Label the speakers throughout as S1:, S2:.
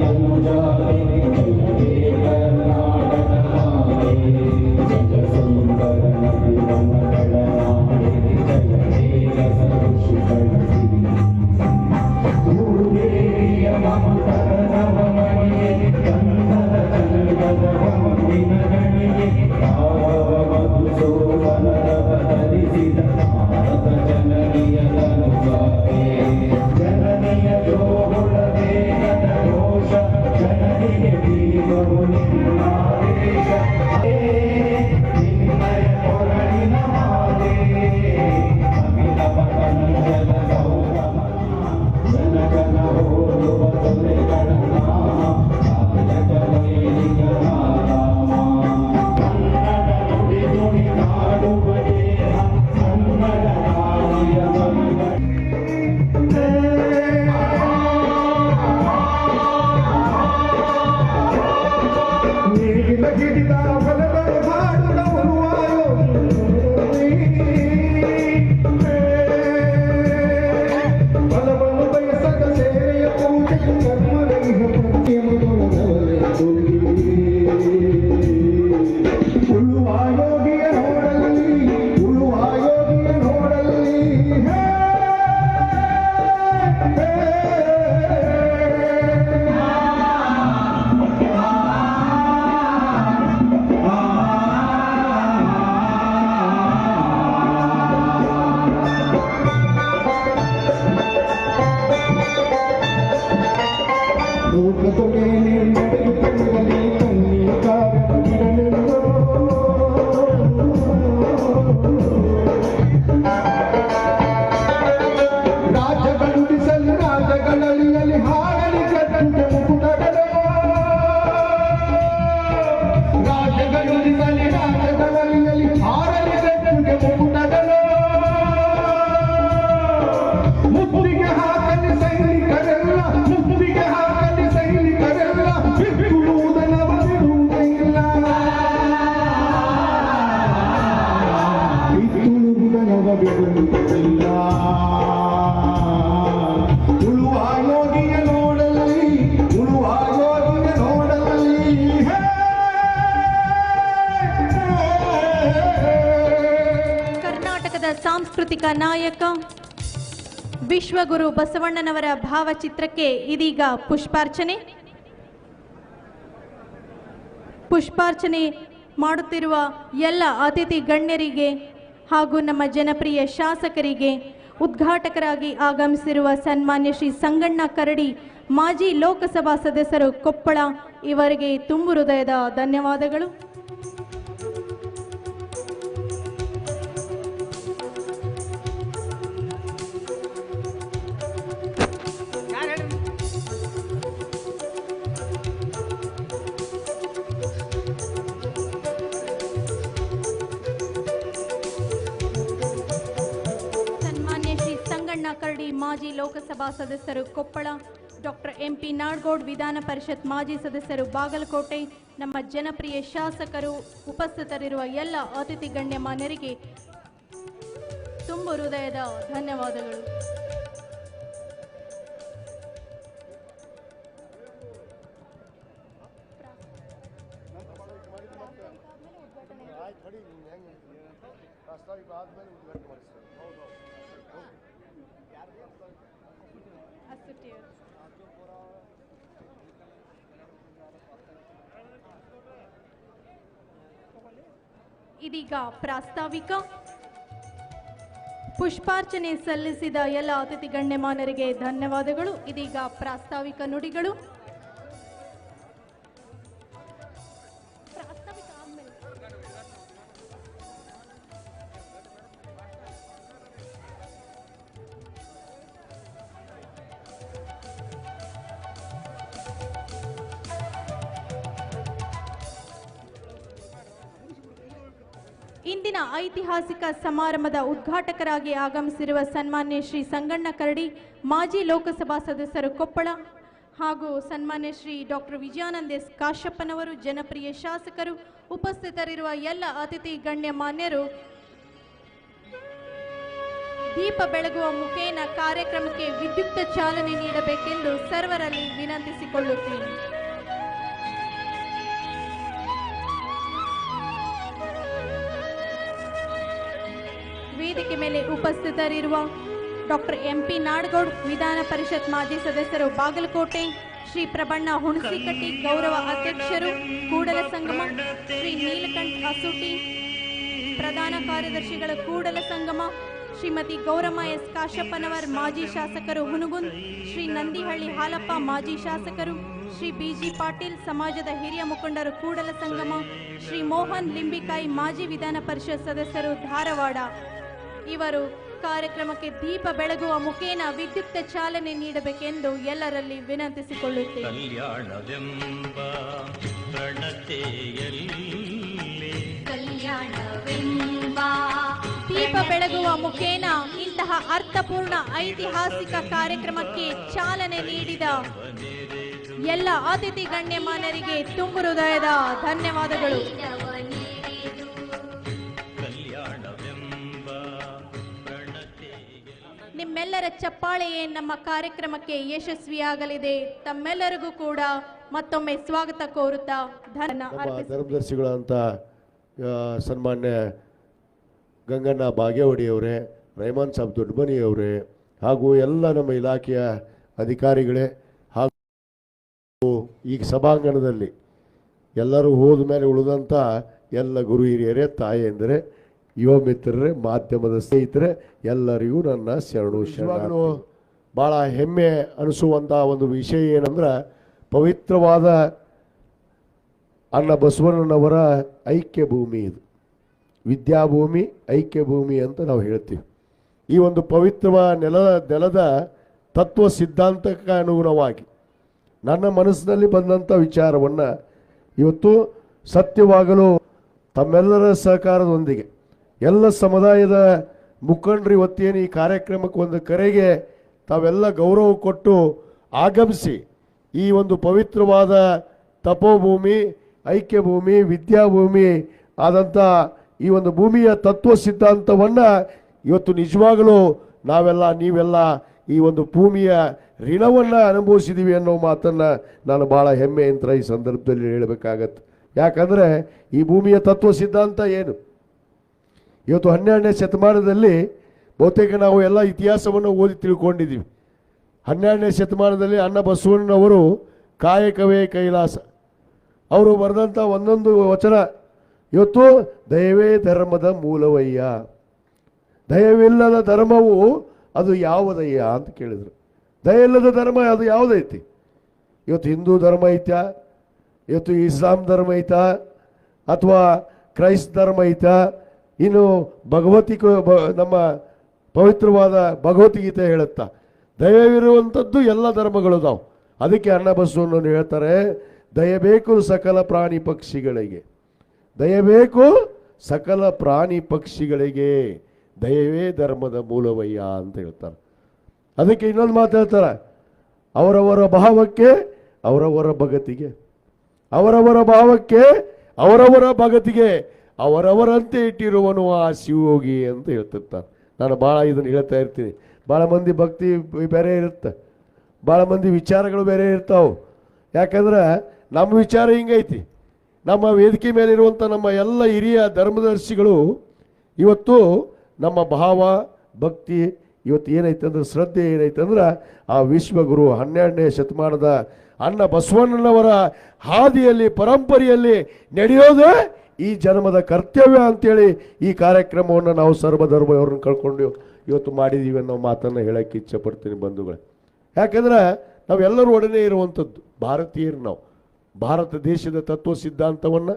S1: يا مجاهد ನಾಯಕ. ವಿಶ್ವಗುರು ಬಸವಣ್ಣನವರ ಭಾವಚಿತ್ರಕ್ಕೆ ಇದೀಗ ಪುಷ್ಪಾರ್ಚನೆ. ಪುಷ್ಪಾರ್ಚನೆ ಮಾಡುತ್ತಿರುವ ಎಲ್ಲ ಅತಿಥಿ ಗಣ್ಯರಿಗೆ ಹಾಗೂ ನಮ್ಮ ಜನಪ್ರಿಯ ಶಾಸಕರಿಗೆ ಉದ್ಘಾಟಕರಾಗಿ ಆಗಮಿಸಿರುವ ಸನ್ಮಾನ್ಯ ಶ್ರೀ ಸಂಗಣ್ಣ ಕರಡಿ, ಮಾಜಿ ಲೋಕಸಭಾ ಸದಸ್ಯರು ಕೊಪ್ಪಳ, ಇವರಿಗೆ ತುಂಬು ಹೃದಯದ ಧನ್ಯವಾದಗಳು. ಲೋಕಸಭಾ ಸದಸ್ಯರು ಕೊಪ್ಪಳ. ಡಾಕ್ಟರ್ ಎಂಪಿ ನಾಡ್ಗೋಡ್ ವಿಧಾನ ಪರಿಷತ್ ಮಾಜಿ ಸದಸ್ಯರು ಬಾಗಲಕೋಟೆ. ನಮ್ಮ ಜನಪ್ರಿಯ ಶಾಸಕರು ಉಪಸ್ಥಿತರಿರುವ ಎಲ್ಲ ಅತಿಥಿ ಗಣ್ಯಮಾನ್ಯರಿಗೆ ತುಂಬು ಹೃದಯದ ಧನ್ಯವಾದಗಳು. ಇದೀಗ ಪ್ರಾಸ್ತಾವಿಕ. ಪುಷ್ಪಾರ್ಚನೆ ಸಲ್ಲಿಸಿದ ಎಲ್ಲ ಅತಿಥಿ ಗಣ್ಯಮಾನರಿಗೆ ಧನ್ಯವಾದಗಳು. ಇದೀಗ ಪ್ರಾಸ್ತಾವಿಕ ನುಡಿಗಳು. ಇಂದಿನ ಐತಿಹಾಸಿಕ ಸಮಾರಂಭದ ಉದ್ಘಾಟಕರಾಗಿ ಆಗಮಿಸಿರುವ ಸನ್ಮಾನ್ಯ ಶ್ರೀ ಸಂಗಣ್ಣ ಕರಡಿ, ಮಾಜಿ ಲೋಕಸಭಾ ಸದಸ್ಯರು ಕೊಪ್ಪಳ ಹಾಗೂ ಸನ್ಮಾನ್ಯ ಶ್ರೀ ಡಾಕ್ಟರ್ ವಿಜಯಾನಂದ ಎಸ್ ಕಾಶಪ್ಪನವರು ಜನಪ್ರಿಯ ಶಾಸಕರು ಉಪಸ್ಥಿತರಿರುವ ಎಲ್ಲ ಅತಿಥಿ ಗಣ್ಯ ಮಾನ್ಯರು
S2: ದೀಪ ಬೆಳಗುವ ಮುಖೇನ ಕಾರ್ಯಕ್ರಮಕ್ಕೆ ವಿದ್ಯುಕ್ತ ಚಾಲನೆ ನೀಡಬೇಕೆಂದು ಸರ್ವರಲ್ಲಿ ವಿನಂತಿಸಿಕೊಳ್ಳುತ್ತೇನೆ. ಮೇಲೆ ಉಪಸ್ಥಿತರಿರುವ ಡಾಕ್ಟರ್ ಎಂಪಿ ನಾಡಗೌಡ್, ವಿಧಾನ ಪರಿಷತ್ ಮಾಜಿ ಸದಸ್ಯರು ಬಾಗಲಕೋಟೆ, ಶ್ರೀ ಪ್ರಬಣ್ಣ ಹುಣಸಿಕಟ್ಟಿ ಗೌರವ ಅಧ್ಯಕ್ಷರು, ಕೂಡಲ ಸಂಗಮ, ಶ್ರೀ ನೀಲಕಂಠ ಅಸೂಟಿ, ಪ್ರಧಾನ ಕಾರ್ಯದರ್ಶಿಗಳ ಕೂಡಲ ಸಂಗಮ, ಶ್ರೀಮತಿ ಗೌರಮ್ಮ ಎಸ್ ಕಾಶಪ್ಪನವರ್ ಮಾಜಿ ಶಾಸಕರು ಹುನಗುಂದ್ ಶ್ರೀ ನಂದಿಹಳ್ಳಿ ಹಾಲಪ್ಪ ಮಾಜಿ ಶಾಸಕರು, ಶ್ರೀ ಬಿಜಿ ಪಾಟೀಲ್ ಸಮಾಜದ ಹಿರಿಯ ಮುಖಂಡರು ಕೂಡಲ ಸಂಗಮ, ಶ್ರೀ ಮೋಹನ್ ಲಿಂಬಿಕಾಯಿ ಮಾಜಿ ವಿಧಾನ ಪರಿಷತ್ ಸದಸ್ಯರು ಧಾರವಾಡ. ಇವರು ಕಾರ್ಯಕ್ರಮಕ್ಕೆ ದೀಪ ಬೆಳಗುವ ಮುಖೇನ ವಿದ್ಯುಕ್ತ ಚಾಲನೆ ನೀಡಬೇಕೆಂದು ಎಲ್ಲರಲ್ಲಿ ವಿನಂತಿಸಿಕೊಳ್ಳುತ್ತೇನೆ.
S3: ಕಲ್ಯಾಣವೆಂಬ ಪ್ರಣತೆಯಲ್ಲಿ
S4: ಕಲ್ಯಾಣವೆಂಬ
S2: ದೀಪ ಬೆಳಗುವ ಮುಖೇನ ಇಂತಹ ಅರ್ಥಪೂರ್ಣ ಐತಿಹಾಸಿಕ ಕಾರ್ಯಕ್ರಮಕ್ಕೆ ಚಾಲನೆ ನೀಡಿದ ಎಲ್ಲ ಅತಿಥಿ ಗಣ್ಯಮಾನರಿಗೆ ತುಂಬು ಹೃದಯದ ಧನ್ಯವಾದಗಳು. ನಿಮ್ಮೆಲ್ಲರ ಚಪ್ಪಾಳೆಯೇ ನಮ್ಮ ಕಾರ್ಯಕ್ರಮಕ್ಕೆ ಯಶಸ್ವಿಯಾಗಲಿದೆ ತಮ್ಮೆಲ್ಲರಿಗೂ ಕೂಡ ಮತ್ತೊಮ್ಮೆ ಸ್ವಾಗತ ಕೋರುತ್ತಾ ಧನ.
S5: ಧರ್ಮದರ್ಶಿಗಳಂತ ಸನ್ಮಾನ್ಯ ಗಂಗಣ್ಣ ಬಾಗೇವಾಡಿಯವರೇ ರೈಮಾನ್ ಸಾಬ್ ದೊಡ್ಡಮನಿಯವರೇ ಹಾಗೂ ಎಲ್ಲ ನಮ್ಮ ಇಲಾಖೆಯ ಅಧಿಕಾರಿಗಳೇ ಹಾಗೂ ಈಗ ಸಭಾಂಗಣದಲ್ಲಿ ಎಲ್ಲರೂ ಹೋದ ಮೇಲೆ ಉಳಿದಂಥ ಎಲ್ಲ ಗುರು ಹಿರಿಯರೇ ತಾಯಂದರೆ ಯುವ ಮಿತ್ರರೇ ಮಾಧ್ಯಮದ ಸ್ನೇಹಿತರೆ, ಎಲ್ಲರಿಗೂ ನನ್ನ ಶರಣು ಶರಣು ಭಾಳ ಹೆಮ್ಮೆ ಅನಿಸುವಂಥ ಒಂದು ವಿಷಯ ಏನಂದ್ರೆ, ಪವಿತ್ರವಾದ ಅಣ್ಣ ಬಸವಣ್ಣನವರ ಐಕ್ಯ ಭೂಮಿ ಇದು. ವಿದ್ಯಾಭೂಮಿ ಐಕ್ಯ ಭೂಮಿ ಅಂತ ನಾವು ಹೇಳ್ತೀವಿ. ಈ ಒಂದು ಪವಿತ್ರವಾದ ನೆಲದ ನೆಲದ ತತ್ವ ಸಿದ್ಧಾಂತಕ್ಕೆ ಅನುಗುಣವಾಗಿ ನನ್ನ ಮನಸ್ಸಿನಲ್ಲಿ ಬಂದಂಥ ವಿಚಾರವನ್ನು ಇವತ್ತು ಸತ್ಯವಾಗಲು ತಮ್ಮೆಲ್ಲರ ಸಹಕಾರದೊಂದಿಗೆ ಎಲ್ಲ ಸಮುದಾಯದ ಮುಖಂಡರು ಇವತ್ತೇನು ಈ ಕಾರ್ಯಕ್ರಮಕ್ಕೆ ಒಂದು ಕರೆಗೆ ತಾವೆಲ್ಲ ಗೌರವ ಕೊಟ್ಟು ಆಗಮಿಸಿ ಈ ಒಂದು ಪವಿತ್ರವಾದ ತಪೋಭೂಮಿ ಐಕ್ಯ ಭೂಮಿ ವಿದ್ಯಾಭೂಮಿ ಆದಂಥ ಈ ಒಂದು ಭೂಮಿಯ ತತ್ವ ಸಿದ್ಧಾಂತವನ್ನು ಇವತ್ತು ನಿಜವಾಗಲೂ ನಾವೆಲ್ಲ, ನೀವೆಲ್ಲ ಈ ಒಂದು ಭೂಮಿಯ ಋಣವನ್ನು ಅನುಭವಿಸಿದೀವಿ ಅನ್ನೋ ಮಾತನ್ನು ನಾನು ಭಾಳ ಹೆಮ್ಮೆಯಂತರ ಈ ಸಂದರ್ಭದಲ್ಲಿ ಹೇಳಬೇಕಾಗತ್ತೆ. ಯಾಕಂದರೆ ಈ ಭೂಮಿಯ ತತ್ವ ಸಿದ್ಧಾಂತ ಏನು? ಇವತ್ತು ಹನ್ನೆರಡನೇ ಶತಮಾನದಲ್ಲಿ ಬಹುತೇಕ ನಾವು ಎಲ್ಲ ಇತಿಹಾಸವನ್ನು ಓದಿ ತಿಳ್ಕೊಂಡಿದ್ದೀವಿ. ಹನ್ನೆರಡನೇ ಶತಮಾನದಲ್ಲಿ ಅಣ್ಣ ಬಸವಣ್ಣನವರು ಕಾಯಕವೇ ಕೈಲಾಸ. ಅವರು ಬರೆದಂಥ ಒಂದೊಂದು ವಚನ, ಇವತ್ತು ದಯವೇ ಧರ್ಮದ ಮೂಲವಯ್ಯ. ದಯವಿಲ್ಲದ ಧರ್ಮವು ಅದು ಯಾವುದಯ್ಯ? ಅಂತ ಕೇಳಿದರು. ದಯ ಇಲ್ಲದ ಧರ್ಮ ಅದು ಯಾವುದೈತಿ? ಇವತ್ತು ಹಿಂದೂ ಧರ್ಮ ಐತಾ? ಇವತ್ತು ಇಸ್ಲಾಂ ಧರ್ಮ ಐತಾ? ಅಥವಾ ಕ್ರೈಸ್ತ ಧರ್ಮ ಐತಾ? ಇನ್ನು ಭಗವತಿ ನಮ್ಮ ಪವಿತ್ರವಾದ ಭಗವದ್ಗೀತೆ ಹೇಳುತ್ತಾ, ದಯವಿರುವಂಥದ್ದು ಎಲ್ಲ ಧರ್ಮಗಳು ನಾವು ಅದಕ್ಕೆ ಅಣ್ಣ ಹೇಳ್ತಾರೆ, ದಯಬೇಕು ಸಕಲ ಪ್ರಾಣಿ ಪಕ್ಷಿಗಳಿಗೆ. ದಯಬೇಕು ಸಕಲ ಪ್ರಾಣಿ ಪಕ್ಷಿಗಳಿಗೆ. ದಯವೇ ಧರ್ಮದ ಮೂಲವಯ್ಯ ಅಂತ ಹೇಳ್ತಾರೆ. ಅದಕ್ಕೆ ಇನ್ನೊಂದು ಮಾತು ಹೇಳ್ತಾರೆ, ಅವರವರ ಭಾವಕ್ಕೆ, ಅವರವರ ಭಗತಿಗೆ. ಅವರವರ ಭಾವಕ್ಕೆ, ಅವರವರ ಭಗತಿಗೆ. ಅವರವರಂತೆ ಇಟ್ಟಿರುವನು ಆ ಶಿವಯೋಗಿ ಅಂತ ಹೇಳ್ತಿರ್ತಾರೆ ನಾನು ಭಾಳ ಇದನ್ನು ಹೇಳ್ತಾ ಇರ್ತೀನಿ. ಭಾಳ ಮಂದಿ ಭಕ್ತಿ ಬೇರೆ ಇರುತ್ತೆ. ಭಾಳ ಮಂದಿ ವಿಚಾರಗಳು ಬೇರೆ ಇರ್ತಾವೆ. ಯಾಕಂದ್ರೆ ನಮ್ಮ ವಿಚಾರ ಹಿಂಗೈತಿ. ನಮ್ಮ ವೇದಿಕೆ ಮೇಲಿರುವಂಥ ನಮ್ಮ ಎಲ್ಲ ಹಿರಿಯ ಧರ್ಮದರ್ಶಿಗಳು ಇವತ್ತು ನಮ್ಮ ಭಾವ, ಭಕ್ತಿ ಇವತ್ತು ಏನೈತೆ ಅಂದ್ರೆ ಶ್ರದ್ಧೆ ಏನೈತೆ ಅಂದ್ರೆ ಆ ವಿಶ್ವಗುರು ಹನ್ನೆರಡನೇ ಶತಮಾನದ ಅಣ್ಣ ಬಸವಣ್ಣನವರ ಹಾದಿಯಲ್ಲಿ, ಪರಂಪರೆಯಲ್ಲಿ ನಡೆಯೋದೇ ಈ ಜನ್ಮದ ಕರ್ತವ್ಯ ಅಂತೇಳಿ ಈ ಕಾರ್ಯಕ್ರಮವನ್ನು ನಾವು ಸರ್ವಧರ್ಮವ್ರನ್ನ ಕಳ್ಕೊಂಡು ಇವತ್ತು ಮಾಡಿದ್ದೀವಿ ಅನ್ನೋ ಮಾತನ್ನು ಹೇಳೋಕ್ಕೆ ಇಚ್ಛೆ ಪಡ್ತೀನಿ ಬಂಧುಗಳೇ. ಯಾಕಂದ್ರೆ ನಾವೆಲ್ಲರೂ ಒಡನೆ ಇರುವಂಥದ್ದು, ಭಾರತೀಯರು ನಾವು. ಭಾರತ ದೇಶದ ತತ್ವ ಸಿದ್ಧಾಂತವನ್ನು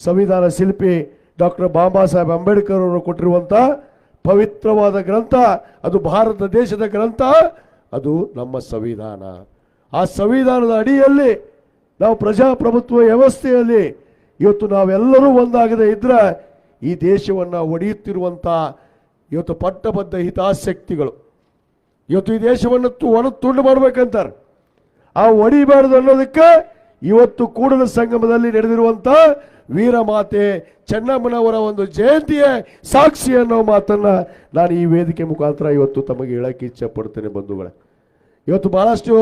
S5: ಸಂವಿಧಾನ ಶಿಲ್ಪಿ ಡಾಕ್ಟರ್ ಬಾಬಾ ಸಾಹೇಬ್ ಅಂಬೇಡ್ಕರ್ ಅವರು ಕೊಟ್ಟಿರುವಂಥ ಪವಿತ್ರವಾದ ಗ್ರಂಥ, ಅದು ಭಾರತ ದೇಶದ ಗ್ರಂಥ, ಅದು ನಮ್ಮ ಸಂವಿಧಾನ. ಆ ಸಂವಿಧಾನದ ಅಡಿಯಲ್ಲಿ ನಾವು ಪ್ರಜಾಪ್ರಭುತ್ವ ವ್ಯವಸ್ಥೆಯಲ್ಲಿ ಇವತ್ತು ನಾವೆಲ್ಲರೂ ಒಂದಾಗದೆ ಇದ್ರೆ ಈ ದೇಶವನ್ನು ಒಡೆಯುತ್ತಿರುವಂಥ ಇವತ್ತು ಪಟ್ಟಬದ್ಧ ಹಿತಾಸಕ್ತಿಗಳು. ಇವತ್ತು ಈ ದೇಶವನ್ನು ಒಣ ತುಂಡು ಮಾಡ್ಬೇಕಂತಾರೆ. ಆ ಒಡಿಬಾರ್ದು ಅನ್ನೋದಕ್ಕೆ ಇವತ್ತು ಕೂಡಲ ಸಂಗಮದಲ್ಲಿ ನಡೆದಿರುವಂಥ ವೀರಮಾತೆ ಚೆನ್ನಮ್ಮನವರ ಒಂದು ಜಯಂತಿಯ ಸಾಕ್ಷಿ ಅನ್ನೋ ಮಾತನ್ನು ನಾನು ಈ ವೇದಿಕೆ ಮುಖಾಂತರ ಇವತ್ತು ತಮಗೆ ಹೇಳಕ್ಕೆ ಇಚ್ಛೆ ಪಡ್ತೇನೆ ಬಂಧುಗಳೇ. ಇವತ್ತು ಬಹಳಷ್ಟು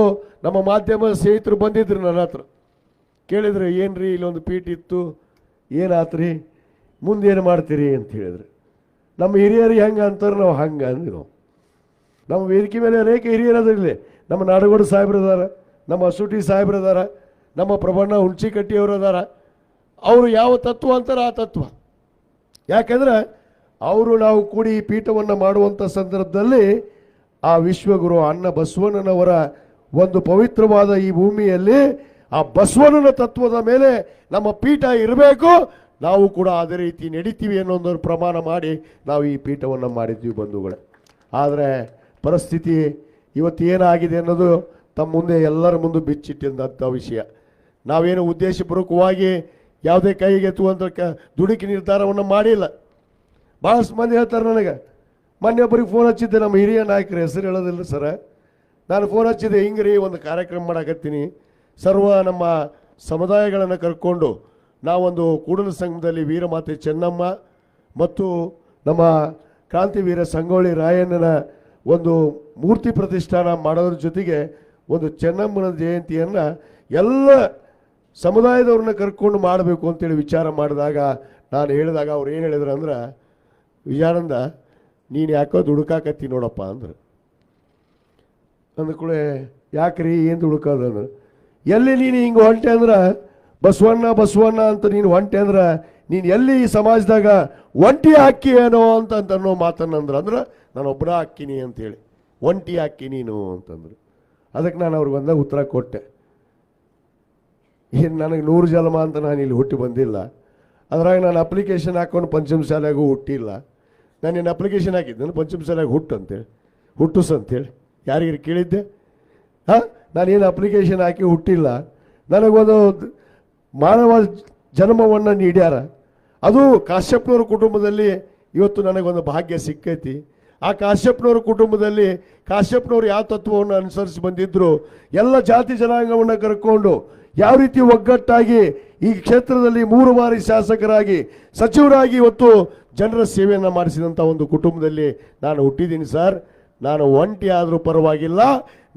S5: ನಮ್ಮ ಮಾಧ್ಯಮ ಸ್ನೇಹಿತರು ಬಂದಿದ್ರು ನನ್ನ ಹತ್ರ. ಕೇಳಿದ್ರೆ ಏನ್ರಿ ಇಲ್ಲೊಂದು ಪೀಠ ಇತ್ತು? ಏನಾತ್ರಿ? ಮುಂದೇನು ಮಾಡ್ತೀರಿ ಅಂತ ಹೇಳಿದ್ರು. ನಮ್ಮ ಹಿರಿಯರು ಹೆಂಗೆ ಅಂತಾರೆ ನಾವು ಹಂಗೆ ಅಂದ್ವಿ ನಮ್ಮ ವೇದಿಕೆ ಮೇಲೆ ಅನೇಕ ಹಿರಿಯರದಿರಲಿ ನಮ್ಮ ನಾಡಗೋಡು ಸಾಹೇಬ್ರು ಅದಾರ ನಮ್ಮ ಅಸೂಟಿ ಸಾಹೇಬ್ರು ಅದಾರ ನಮ್ಮ ಪ್ರಬಣ್ಣ ಹುಣ್ಚಿಕಟ್ಟಿಯವರು ಅದಾರ ಅವರು ಯಾವ ತತ್ವ ಅಂತಾರೆ ಆ ತತ್ವ. ಯಾಕಂದ್ರೆ ಅವರು ನಾವು ಕೂಡಿ ಪೀಠವನ್ನು ಮಾಡುವಂಥ ಸಂದರ್ಭದಲ್ಲಿ ಆ ವಿಶ್ವಗುರು ಅಣ್ಣ ಬಸವಣ್ಣನವರ ಒಂದು ಪವಿತ್ರವಾದ ಈ ಭೂಮಿಯಲ್ಲಿ ಆ ಬಸವಣ್ಣನ ತತ್ವದ ಮೇಲೆ ನಮ್ಮ ಪೀಠ ಇರಬೇಕು. ನಾವು ಕೂಡ ಅದೇ ರೀತಿ ನಡಿತೀವಿ ಅನ್ನೋದನ್ನು ಪ್ರಮಾಣ ಮಾಡಿ ನಾವು ಈ ಪೀಠವನ್ನು ಮಾಡಿದ್ವಿ ಬಂಧುಗಳೇ. ಆದರೆ ಪರಿಸ್ಥಿತಿ ಇವತ್ತು ಏನಾಗಿದೆ ಅನ್ನೋದು ತಮ್ಮ ಮುಂದೆ ಎಲ್ಲರ ಮುಂದೆ ಬಿಚ್ಚಿಟ್ಟಿದ್ದಂಥ ವಿಷಯ. ನಾವೇನು ಉದ್ದೇಶಪೂರ್ವಕವಾಗಿ ಯಾವುದೇ ಕೈಗೆ ಎತ್ತುವಂಥ ಕ ದುಡುಕಿ ನಿರ್ಧಾರವನ್ನು ಮಾಡಿಲ್ಲ. ಭಾಳಷ್ಟು ಮಂದಿ ಹೇಳ್ತಾರೆ ನನಗೆ, ಮೊನ್ನೆ ಒಬ್ಬರಿಗೆ ಫೋನ್ ಹಚ್ಚಿದ್ದೆ ನಮ್ಮ ಹಿರಿಯ ನಾಯಕರ ಹೆಸರು ಹೇಳೋದಿಲ್ಲ ಸರ. ನಾನು ಫೋನ್ ಹಚ್ಚಿದ್ದೆ ಹಿಂಗೆ ರೀ ಒಂದು ಕಾರ್ಯಕ್ರಮ ಮಾಡಕತ್ತೀನಿ. ಸರ್ವ ನಮ್ಮ ಸಮುದಾಯಗಳನ್ನು ಕರ್ಕೊಂಡು ನಾವೊಂದು ಕೂಡಲ ಸಂಘದಲ್ಲಿ ವೀರಮಾತೆ ಚೆನ್ನಮ್ಮ ಮತ್ತು ನಮ್ಮ ಕ್ರಾಂತಿವೀರ ಸಂಗೊಳ್ಳಿ ರಾಯಣ್ಣನ ಒಂದು ಮೂರ್ತಿ ಪ್ರತಿಷ್ಠಾನ ಮಾಡೋದ್ರ ಜೊತೆಗೆ ಒಂದು ಚೆನ್ನಮ್ಮನ ಜಯಂತಿಯನ್ನು ಎಲ್ಲ ಸಮುದಾಯದವ್ರನ್ನ ಕರ್ಕೊಂಡು ಮಾಡಬೇಕು ಅಂತೇಳಿ ವಿಚಾರ ಮಾಡಿದಾಗ ನಾನು ಹೇಳಿದಾಗ ಅವ್ರು ಏನು ಹೇಳಿದ್ರು ಅಂದ್ರೆ, ವಿಜಯಾನಂದ, ನೀನು ಯಾಕೋ ದುಡುಕಾಕತ್ತಿ ನೋಡಪ್ಪ ಅಂದ್ರೆ. ಅಂದ ಕೂಡಲೇ, ಯಾಕ್ರಿ ಏನು ದುಡುಕೋದು ಅಂದ್ರೆ. ಎಲ್ಲಿ ನೀನು ಹಿಂಗೆ ಹೊಂಟೆ ಅಂದ್ರೆ, ಬಸವಣ್ಣ ಬಸವಣ್ಣ ಅಂತ ನೀನು ಹೊಂಟೆ ಅಂದ್ರೆ, ನೀನು ಎಲ್ಲಿ ಈ ಸಮಾಜದಾಗ ಒಂಟಿ ಹಾಕಿ ಏನೋ ಅಂತ ಅನ್ನೋ ಮಾತನ್ನಂದ್ರೆ ಅಂದ್ರೆ ನಾನು ಒಬ್ಬರ ಹಾಕಿನಿ ಅಂತೇಳಿ ಒಂಟಿ ಹಾಕಿ ನೀನು ಅಂತಂದ್ರು ಅದಕ್ಕೆ ನಾನು ಅವ್ರಿಗೆ ಬಂದಾಗ ಉತ್ತರ ಕೊಟ್ಟೆ. ಏನು ನನಗೆ ನೂರು ಜನ್ಮ ಅಂತ ನಾನು ಇಲ್ಲಿ ಹುಟ್ಟಿ ಬಂದಿಲ್ಲ. ಅದ್ರಾಗ ನಾನು ಅಪ್ಲಿಕೇಶನ್ ಹಾಕೊಂಡು ಪಂಚಮ ಶಾಲೆಗೂ ಹುಟ್ಟಿಲ್ಲ. ನಾನು ಏನು ಅಪ್ಲಿಕೇಶನ್ ಹಾಕಿದ್ದೆ ಪಂಚಮ ಶಾಲೆಗೆ ಹುಟ್ಟು ಅಂತೇಳಿ ಹುಟ್ಟುಸ್ ಅಂತೇಳಿ ಯಾರಿಗಾರು ಕೇಳಿದ್ದೆ? ಹಾಂ? ನಾನೇನು ಅಪ್ಲಿಕೇಶನ್ ಹಾಕಿ ಹುಟ್ಟಿಲ್ಲ? ನನಗೊಂದು ಮಾನವ ಜನ್ಮವನ್ನು ನೀಡ್ಯಾರ. ಅದು ಕಾಶ್ಯಪ್ನವ್ರ ಕುಟುಂಬದಲ್ಲಿ ಇವತ್ತು ನನಗೊಂದು ಭಾಗ್ಯ ಸಿಕ್ಕೈತಿ. ಆ ಕಾಶ್ಯಪ್ನವ್ರ ಕುಟುಂಬದಲ್ಲಿ ಕಾಶ್ಯಪ್ನವ್ರು ಯಾವ ತತ್ವವನ್ನು ಅನುಸರಿಸಿ ಬಂದಿದ್ದರು ಎಲ್ಲ ಜಾತಿ ಜನಾಂಗವನ್ನು ಕರ್ಕೊಂಡು ಯಾವ ರೀತಿ ಒಗ್ಗಟ್ಟಾಗಿ ಈ ಕ್ಷೇತ್ರದಲ್ಲಿ ಮೂರು ಬಾರಿ ಶಾಸಕರಾಗಿ, ಸಚಿವರಾಗಿ ಇವತ್ತು ಜನರ ಸೇವೆಯನ್ನು ಮಾಡಿಸಿದಂಥ ಒಂದು ಕುಟುಂಬದಲ್ಲಿ ನಾನು ಹುಟ್ಟಿದ್ದೀನಿ ಸರ್. ನಾನು ಒಂಟಿ ಆದರೂ ಪರವಾಗಿಲ್ಲ.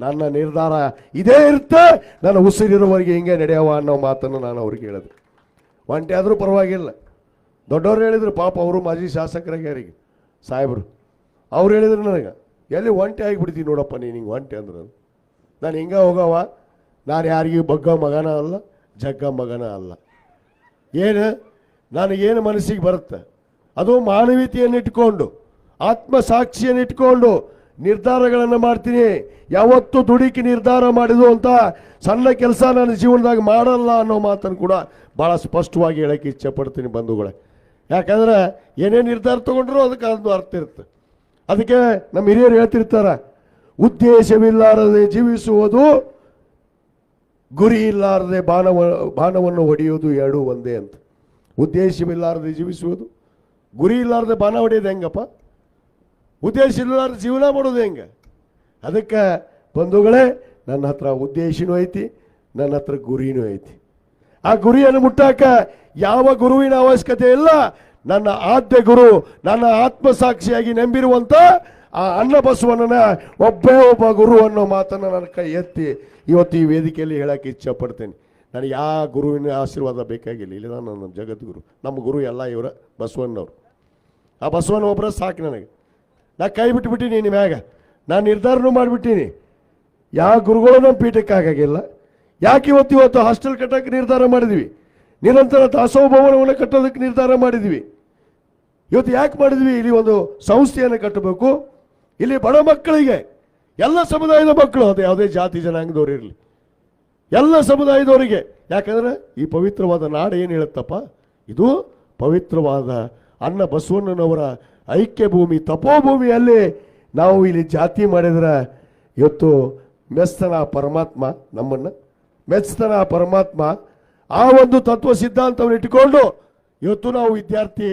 S5: ನನ್ನ ನಿರ್ಧಾರ ಇದೇ ಇರುತ್ತೆ. ನನ್ನ ಉಸಿರಿರುವವರೆಗೆ ಹಿಂಗೆ ನಡೆಯವ ಅನ್ನೋ ಮಾತನ್ನು ನಾನು ಅವ್ರಿಗೆ ಹೇಳಿದೆ. ಒಂಟಿ ಆದರೂ ಪರವಾಗಿಲ್ಲ. ದೊಡ್ಡವ್ರು ಹೇಳಿದರು, ಪಾಪ ಅವರು ಮಾಜಿ ಶಾಸಕರಾಗ್ಯಾರಿಗೆ ಸಾಹೇಬರು. ಅವ್ರು ಹೇಳಿದ್ರು ನನಗೆ, ಎಲ್ಲಿ ಒಂಟಿ ಆಗಿಬಿಡ್ತೀನಿ ನೋಡಪ್ಪ ನೀನು ಹಿಂಗೆ ಒಂಟಿ ಅಂದ್ರೆ ನಾನು ಹಿಂಗೆ ಹೋಗವ ನಾನು ಯಾರಿಗೂ ಬಗ್ಗ ಮಗನ ಅಲ್ಲ, ಜಗ್ಗ ಮಗನ ಅಲ್ಲ. ಏನು? ನನಗೇನು ಮನಸ್ಸಿಗೆ ಬರುತ್ತೆ? ಅದು ಮಾನವೀಯತೆಯನ್ನು ಇಟ್ಕೊಂಡು ಆತ್ಮಸಾಕ್ಷಿಯನ್ನು ಇಟ್ಕೊಂಡು ನಿರ್ಧಾರಗಳನ್ನು ಮಾಡ್ತೀನಿ. ಯಾವತ್ತು ದುಡುಕಿ ನಿರ್ಧಾರ ಮಾಡಿದು ಅಂತ ಸಣ್ಣ ಕೆಲಸ ನನ್ನ ಜೀವನದಾಗ ಮಾಡಲ್ಲ ಅನ್ನೋ ಮಾತನ್ನು ಕೂಡ ಭಾಳ ಸ್ಪಷ್ಟವಾಗಿ ಹೇಳಕ್ಕೆ ಇಚ್ಛೆ ಪಡ್ತೀನಿ ಬಂಧುಗಳೇ. ಯಾಕಂದ್ರೆ ಏನೇ ನಿರ್ಧಾರ ತಗೊಂಡ್ರು ಅದಕ್ಕೆ ಅದು ಅರ್ಥ ಇರುತ್ತೆ. ಅದಕ್ಕೆ ನಮ್ಮ ಹಿರಿಯರು ಹೇಳ್ತಿರ್ತಾರೆ, ಉದ್ದೇಶವಿಲ್ಲಾರದೆ ಜೀವಿಸುವುದು, ಗುರಿ ಇಲ್ಲಾರದೆ ಬಾಣವ ಬಾಣವನ್ನು ಹೊಡೆಯೋದು ಎರಡೂ ಒಂದೇ ಅಂತ. ಉದ್ದೇಶವಿಲ್ಲಾರದೆ ಜೀವಿಸುವುದು, ಗುರಿ ಇಲ್ಲಾರದೆ ಬಾಣ ಹೊಡೆಯೋದು ಹೆಂಗಪ್ಪ? ಉದ್ದೇಶ ಇಲ್ಲಾರ ಜೀವನ ಮಾಡೋದು ಹೆಂಗೆ? ಅದಕ್ಕೆ ಬಂಧುಗಳೇ, ನನ್ನ ಹತ್ರ ಉದ್ದೇಶನೂ ಐತಿ, ನನ್ನ ಹತ್ರ ಗುರಿನೂ ಐತಿ. ಆ ಗುರಿಯನ್ನು ಮುಟ್ಟಾಕ ಯಾವ ಗುರುವಿನ ಅವಶ್ಯಕತೆ ಇಲ್ಲ, ನನ್ನ ಆದ್ಯ ಗುರು, ನನ್ನ ಆತ್ಮಸಾಕ್ಷಿಯಾಗಿ ನಂಬಿರುವಂತ ಆ ಅನ್ನ ಬಸವಣ್ಣನ ಒಬ್ಬೇ ಒಬ್ಬ ಗುರು ಅನ್ನೋ ಮಾತನ್ನು ನನ್ನ ಕೈ ಎತ್ತಿ ಇವತ್ತು ಈ ವೇದಿಕೆಯಲ್ಲಿ ಹೇಳಕ್ಕೆ ಇಚ್ಛೆ ಪಡ್ತೇನೆ ನನಗೆ ಯಾವ ಗುರುವಿನ ಆಶೀರ್ವಾದ ಬೇಕಾಗಿಲ್ಲ ಇಲ್ಲ ನಾನು ನಮ್ಮ ಜಗದ್ಗುರು, ನಮ್ಮ ಗುರು ಎಲ್ಲ ಇವರ ಬಸವಣ್ಣವ್ರು. ಆ ಬಸವಣ್ಣ ಒಬ್ಬರ ಸಾಕು ನನಗೆ. ನಾ ಕೈ ಬಿಟ್ಬಿಟ್ಟಿನಿ ನಿಮ್ಮ ಮ್ಯಾಗ. ನಾನು ನಿರ್ಧಾರನೂ ಮಾಡಿಬಿಟ್ಟೀನಿ. ಯಾವ ಗುರುಗಳು ನಮ್ಮ ಪೀಠಕ್ಕೆ ಆಗಾಗಿಲ್ಲ ಯಾಕೆ ಇವತ್ತು ಇವತ್ತು ಹಾಸ್ಟೆಲ್ ಕಟ್ಟೋಕ್ಕೆ ನಿರ್ಧಾರ ಮಾಡಿದ್ವಿ? ನಿರಂತರ ದಾಸೋಹ ಭವನವನ್ನು ಕಟ್ಟೋದಕ್ಕೆ ನಿರ್ಧಾರ ಮಾಡಿದ್ವಿ. ಇವತ್ತು ಯಾಕೆ ಮಾಡಿದ್ವಿ? ಇಲ್ಲಿ ಒಂದು ಸಂಸ್ಥೆಯನ್ನು ಕಟ್ಟಬೇಕು. ಇಲ್ಲಿ ಬಡ ಮಕ್ಕಳಿಗೆ, ಎಲ್ಲ ಸಮುದಾಯದ ಮಕ್ಕಳು, ಅದು ಯಾವುದೇ ಜಾತಿ ಜನಾಂಗದವ್ರು ಇರಲಿ. ಎಲ್ಲ ಸಮುದಾಯದವರಿಗೆ, ಯಾಕಂದ್ರೆ ಈ ಪವಿತ್ರವಾದ ನಾಡು ಏನು ಹೇಳುತ್ತಪ್ಪ? ಇದು ಪವಿತ್ರವಾದ ಅನ್ನ ಬಸವಣ್ಣನವರ ಐಕ್ಯ ಭೂಮಿ ತಪೋಭೂಮಿಯಲ್ಲಿ ನಾವು ಇಲ್ಲಿ ಜಾತಿ ಮಾಡಿದ್ರೆ ಇವತ್ತು ಮೆಸ್ತನ ಪರಮಾತ್ಮ ನಮ್ಮನ್ನು. ಮೆಚ್ಚತನ ಪರಮಾತ್ಮ ಆ ಒಂದು ತತ್ವ ಸಿದ್ಧಾಂತವನ್ನು ಇಟ್ಟುಕೊಂಡು ಇವತ್ತು ನಾವು ವಿದ್ಯಾರ್ಥಿ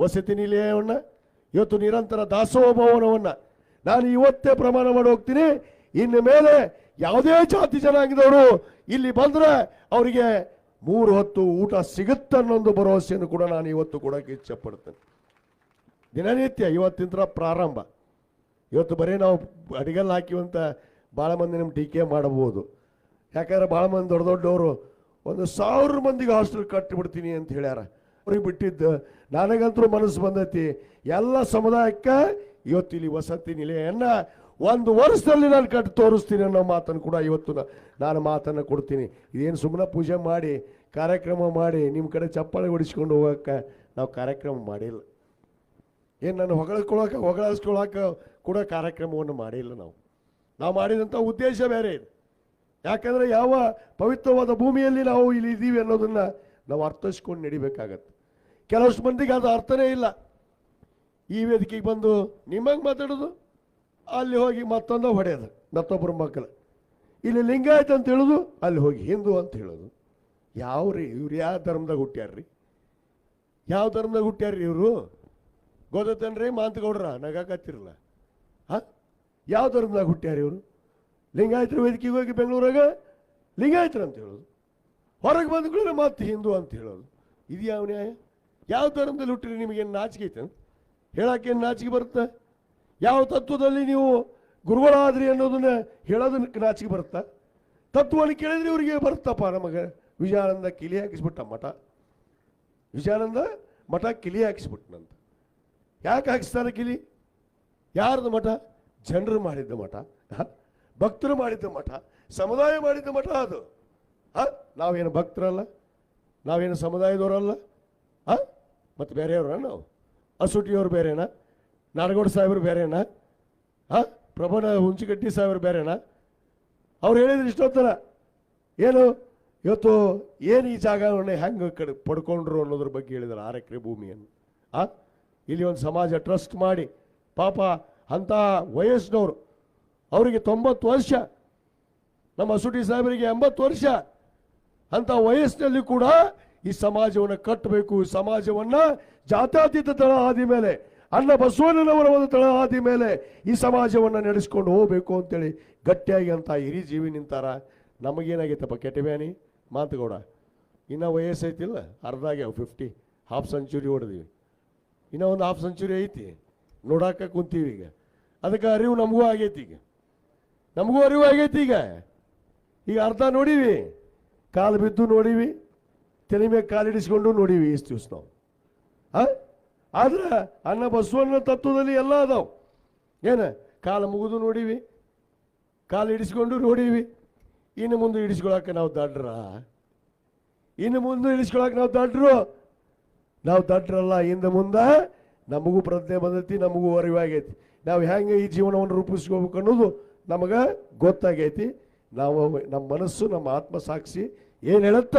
S5: ವಸತಿ ನಿಲಯವನ್ನು, ಇವತ್ತು ನಿರಂತರ ದಾಸೋಹ ಭವನವನ್ನು ನಾನು ಇವತ್ತೇ ಪ್ರಮಾಣ ಮಾಡಿ ಹೋಗ್ತೀನಿ. ಇನ್ನು ಮೇಲೆ ಯಾವುದೇ ಜಾತಿ ಜನಾಂಗದವರು ಇಲ್ಲಿ ಬಂದರೆ ಅವರಿಗೆ ಮೂರು ಹೊತ್ತು ಊಟ ಸಿಗುತ್ತೆ ಅನ್ನೊಂದು ಭರವಸೆಯನ್ನು ಕೂಡ ನಾನು ಇವತ್ತು ಕೊಡೋಕೆ ಇಚ್ಛೆ ಪಡ್ತೇನೆ. ದಿನನಿತ್ಯ ಇವತ್ತಿನ ಪ್ರಾರಂಭ. ಇವತ್ತು ಬರೀ ನಾವು ಅಡಿಗೆಲ್ಲ ಹಾಕಿವಂತ ಭಾಳ ಮಂದಿ ನಮ್ಮ ಟೀಕೆ ಮಾಡಬಹುದು. ಯಾಕಂದ್ರೆ ಭಾಳ ಮಂದಿ ದೊಡ್ಡ ದೊಡ್ಡವರು ಒಂದು ಸಾವಿರ ಮಂದಿಗೆ ಹಾಸ್ಟೆಲ್ ಕಟ್ಟಿಬಿಡ್ತೀನಿ ಅಂತ ಹೇಳ್ಯಾರ. ಅವ್ರಿಗೆ ಬಿಟ್ಟಿದ್ದು ನನಗಂತೂ ಮನಸ್ಸು ಬಂದೈತಿ, ಎಲ್ಲ ಸಮುದಾಯಕ್ಕೆ ಇವತ್ತು ಇಲ್ಲಿ ವಸತಿ ನಿಲಯನ್ನ ಒಂದು ವರ್ಷದಲ್ಲಿ ನಾನು ಕಟ್ಟಿ ತೋರಿಸ್ತೀನಿ ಅನ್ನೋ ಮಾತನ್ನು ಕೂಡ ಇವತ್ತು ನಾನು ಮಾತನ್ನು ಕೊಡ್ತೀನಿ. ಇದೇನು ಸುಮ್ಮನೆ ಪೂಜೆ ಮಾಡಿ, ಕಾರ್ಯಕ್ರಮ ಮಾಡಿ ನಿಮ್ಮ ಕಡೆ ಚಪ್ಪಾಳೆ ಹೊಡಿಸ್ಕೊಂಡು ಹೋಗೋಕ್ಕೆ ನಾವು ಕಾರ್ಯಕ್ರಮ ಮಾಡಿಲ್ಲ. ಏನು ನಾನು ಹೊಗಳಿಸ್ಕೊಳಕ್ಕೆ ಹೊಗಳಿಸ್ಕೊಳಕ್ಕೆ ಕೂಡ ಕಾರ್ಯಕ್ರಮವನ್ನು ಮಾಡಿಲ್ಲ ನಾವು. ನಾವು ಮಾಡಿದಂಥ ಉದ್ದೇಶ ಬೇರೆ ಇದೆ. ಯಾಕಂದರೆ ಯಾವ ಪವಿತ್ರವಾದ ಭೂಮಿಯಲ್ಲಿ ನಾವು ಇಲ್ಲಿ ಇದ್ದೀವಿ ಅನ್ನೋದನ್ನು ನಾವು ಅರ್ಥೈಸ್ಕೊಂಡು ನಡಿಬೇಕಾಗತ್ತೆ. ಕೆಲವಷ್ಟು ಮಂದಿಗೆ ಅದು ಅರ್ಥನೇ ಇಲ್ಲ. ಈ ವೇದಿಕೆಗೆ ಬಂದು ನಿಮ್ಮಂಗೆ ಮಾತಾಡೋದು, ಅಲ್ಲಿ ಹೋಗಿ ಮತ್ತೊಂದು ಹೊಡೆಯೋದು, ಮತ್ತೊಬ್ಬರ ಮಕ್ಕಳು. ಇಲ್ಲಿ ಲಿಂಗಾಯತ್ ಅಂತ ಹೇಳೋದು, ಅಲ್ಲಿ ಹೋಗಿ ಹಿಂದೂ ಅಂತ ಹೇಳೋದು. ಯಾವ ರೀ ಇವ್ರು ಯಾವ ಧರ್ಮದಾಗ ಹುಟ್ಟ್ಯಾರ್ರಿ? ಯಾವ ಧರ್ಮದಾಗ ಹುಟ್ಟ್ಯಾರ್ರಿ ಇವರು? ಗೊತ್ತೇನ್ರಿ? ಮಾಂತಗೌಡ್ರ ನಗಾಕತ್ತಿರಲ್ಲ ಹಾ? ಯಾವ ಧರ್ಮದಾಗ ಹುಟ್ಟ್ಯಾರ ಇವರು? ಲಿಂಗಾಯತರ ವೇದಿಕೆಗೆ ಹೋಗಿ ಬೆಂಗಳೂರಾಗ ಲಿಂಗಾಯತ್ರ ಅಂತ ಹೇಳೋದು. ಹೊರಗೆ ಬಂದ ಕೂಡ ಮತ್ತೆ ಹಿಂದೂ ಅಂತ ಹೇಳೋದು. ಇದು ಯಾವ ನ್ಯಾಯ? ಯಾವ ಧರ್ಮದಲ್ಲಿ ಹುಟ್ಟಿರಿ ನಿಮಗೇನು ನಾಚಿಕೆ ಐತೆ ಹೇಳೋಕ್ಕೇನು ನಾಚಿಕೆ ಬರುತ್ತೆ? ಯಾವ ತತ್ವದಲ್ಲಿ ನೀವು ಗುರುಗಳಾದ್ರಿ ಅನ್ನೋದನ್ನ ಹೇಳೋದಕ್ಕೆ ನಾಚಿಕೆ ಬರುತ್ತಾ? ತತ್ವವನ್ನು ಕೇಳಿದ್ರೆ ಇವರಿಗೆ ಬರುತ್ತಪ್ಪ ನಮಗೆ. ವಿಜಯಾನಂದ ಕಿಲಿ ಹಾಕಿಸ್ಬಿಟ್ಟ ಮಠ. ವಿಜಯಾನಂದ ಮಠ ಕಿಲಿ ಹಾಕಿಸ್ಬಿಟ್ನಂತ. ಯಾಕೆ ಹಾಕಿಸ್ತಾರೆ ಕಿಲಿ ಯಾರದು ಮಠ? ಜನರು ಮಾಡಿದ್ದ ಮಠ. ಹ? ಭಕ್ತರು ಮಾಡಿದ್ದ ಮಠ. ಸಮುದಾಯ ಮಾಡಿದ್ದ ಮಠ ಅದು. ಹಾಂ? ನಾವೇನು ಭಕ್ತರಲ್ಲ? ನಾವೇನು ಸಮುದಾಯದವರಲ್ಲ? ಹಾಂ? ಮತ್ತು ಬೇರೆಯವ್ರ ನಾವು? ಅಸುಟಿಯವರು ಬೇರೆನಾ? ನಾಡಗೌಡ ಸಾಹೇಬರು ಬೇರೆನಾ? ಹಾ? ಪ್ರಭನ ಹುಂಚಿಗಟ್ಟಿ ಸಾಹೇಬರು ಬೇರೆನಾ? ಅವ್ರು ಹೇಳಿದ್ರು ಇಷ್ಟೊತ್ತರ. ಏನು? ಇವತ್ತು ಏನು ಈ ಜಾಗವನ್ನು ಹೆಂಗೆ ಕಡೆ ಪಡ್ಕೊಂಡ್ರು ಅನ್ನೋದ್ರ ಬಗ್ಗೆ ಹೇಳಿದ್ರು ಆರು ಎಕರೆ ಭೂಮಿಯನ್ನು ಆ ಇಲ್ಲಿ ಒಂದು ಸಮಾಜ ಟ್ರಸ್ಟ್ ಮಾಡಿ, ಪಾಪ ಅಂಥ ವಯಸ್ಸಿನವರು, ಅವರಿಗೆ ತೊಂಬತ್ತು ವರ್ಷ, ನಮ್ಮ ಸುಟಿ ಸಾಹೇಬರಿಗೆ ಎಂಬತ್ತು ವರ್ಷ ಅಂತ ವಯಸ್ಸಿನಲ್ಲಿ ಕೂಡ ಈ ಸಮಾಜವನ್ನು ಕಟ್ಟಬೇಕು ಸಮಾಜವನ್ನ ಜಾತ್ಯಾತೀತ ತಳ ಆದ ಮೇಲೆ ಅಣ್ಣ ಬಸವಣ್ಣನವರ ಒಂದು ತಳ ಆದ ಮೇಲೆ ಈ ಸಮಾಜವನ್ನ ನಡೆಸ್ಕೊಂಡು ಹೋಗ್ಬೇಕು ಅಂತೇಳಿ ಗಟ್ಟಿಯಾಗಿ ಅಂತ ಹಿರಿ ಜೀವಿ ನಿಂತಾರ. ನಮಗೇನಾಗೈತಪ್ಪ ಕೆಟ್ಟಬ್ಯಾನಿ ಮಾತುಗೌಡ, ಇನ್ನೂ ವಯಸ್ಸೈತಿಲ್ಲ? ಅರ್ಧಾಗ್ಯಾವ ಫಿಫ್ಟಿ ಹಾಫ್ ಸೆಂಚುರಿ ಹೊಡೆದಿವಿ ಇನ್ನೂ ಒಂದು ಹಾಫ್ ಸೆಂಚುರಿ ಐತಿ. ನೋಡಾಕ ಕುಂತೀವಿ ಈಗ. ಅದಕ್ಕೆ ಅರಿವು ನಮಗೂ ಆಗೈತಿ ಈಗ. ನಮಗೂ ಅರಿವು ಆಗೈತಿ ಈಗ. ಈಗ ಅರ್ಧ ನೋಡೀವಿ. ಕಾಲು ಬಿದ್ದು ನೋಡೀವಿ. ತಲೆ ಮೇಲೆ ಕಾಲಿಡಿಸ್ಕೊಂಡು ನೋಡೀವಿ ಇಷ್ಟು ದಿವಸ ನಾವು? ಆದ್ರೆ ಅನ್ನ ಬಸವಣ್ಣ ತತ್ವದಲ್ಲಿ ಎಲ್ಲ ಅದಾವ. ಏನ? ಕಾಲು ಮುಗಿದು ನೋಡೀವಿ. ಕಾಲು ಹಿಡಿಸ್ಕೊಂಡು ನೋಡೀವಿ. ಇನ್ನು ಮುಂದೆ ಹಿಡಿಸ್ಕೊಳಕ್ಕೆ ನಾವು ದಡ್ರ. ಇನ್ನು ಮುಂದೆ ಇಡಿಸ್ಕೊಳಕ್ಕೆ ನಾವು ದಡ್ರು. ನಾವು ದಡ್ರಲ್ಲ ಹಿಂದೆ ಮುಂದೆ ನಮಗೂ ಪ್ರಜ್ಞೆ ಬಂದೈತಿ, ನಮಗೂ ಅರಿವಾಗೈತಿ. ನಾವು ಹೆಂಗೆ ಈ ಜೀವನವನ್ನು ರೂಪಿಸ್ಕೋಬೇಕು ಅನ್ನೋದು ನಮಗೆ ಗೊತ್ತಾಗೈತಿ. ನಾವು ನಮ್ಮ ಮನಸ್ಸು, ನಮ್ಮ ಆತ್ಮ ಸಾಕ್ಷಿ ಏನು ಹೇಳುತ್ತ,